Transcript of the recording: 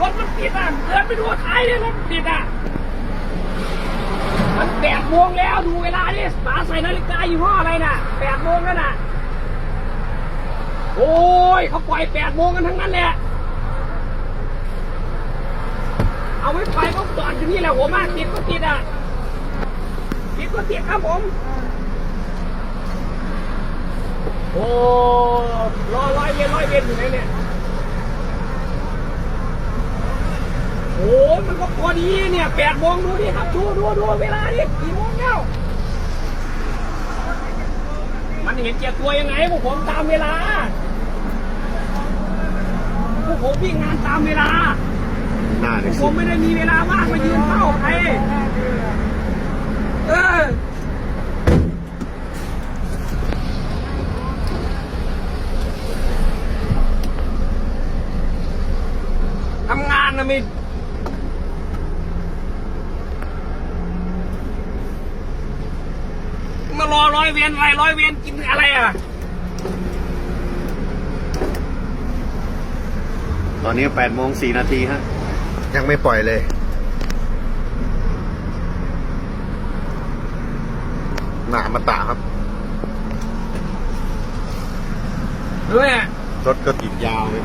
รถมันติดอะเดินไปดูท้ายเลยรถติดอะ มันแปดโมงแล้วดูเวลาดิป๋าใส่นาฬิกายี่ห้ออะไรน่ะแปดโมงแล้วน่ะ โอ้ยเขาปล่อยแปดโมงกันทั้งนั้นแหละ เอาไม่ไปก็จอดอยู่นี่แหละผมอะติดก็ติดอะติดก็ติดครับผมโอ้รอร้อยเวนร้อยเวนอยู่ไหนเนี่ย โอ้ยมันก็พอดีเนี่ยแปดโมงดูดิครับดูดูดูเวลาดิกี่โมงแล้วมันเห็นเจียตัวยังไงพวกผมตามเวลาพวกผมวิ่งงานตามเวลาหน้าพเนี่วยกผมไม่ได้มีเวลาว่างมายืนเฝ้าใครเออทำงานนะมิม รอร้อยเวียนอะไรร้อยเวียนกินอะไรอะ ตอนนี้แปดโมงสี่นาทีฮะ ยังไม่ปล่อยเลย หนามาตาครับด้วยอะรถก็ติดยาวเลย